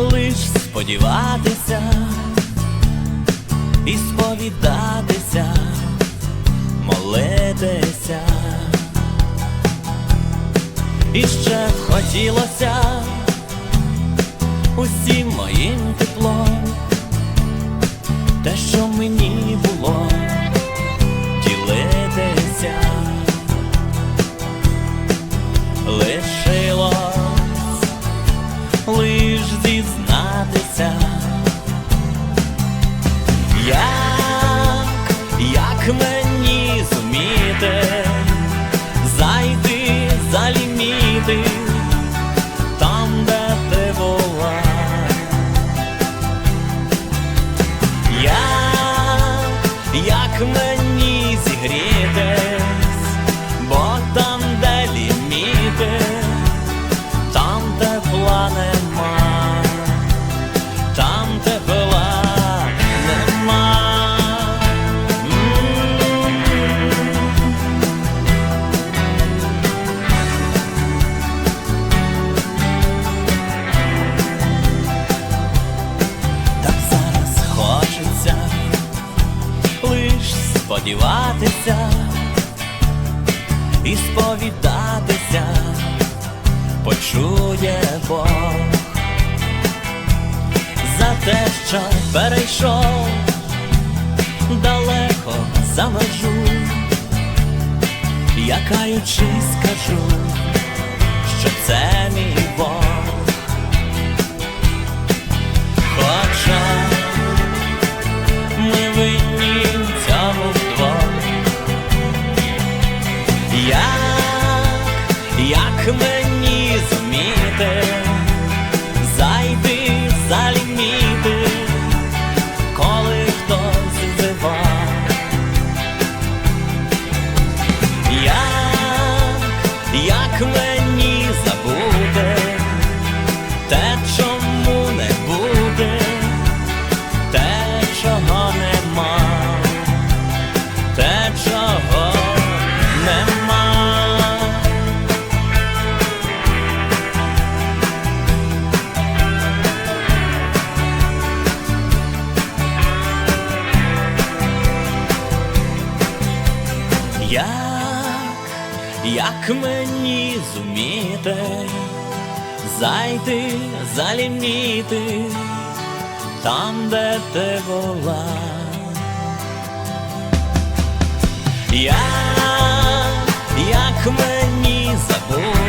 лиш сподіватися і сповідатися, молитися. І ще б хотілося усім моїм теплом, те, що мені зізнатися, сподіватися і сповідатися, почує Бог за те, що перейшов далеко за межу, я каючись скажу, що це мій Як, як мені зуміти зайти за ліміти, коли хтось зивав Як, як мені Як, як мені зуміти зайти за ліміти там, де ти була. Як, як мені забути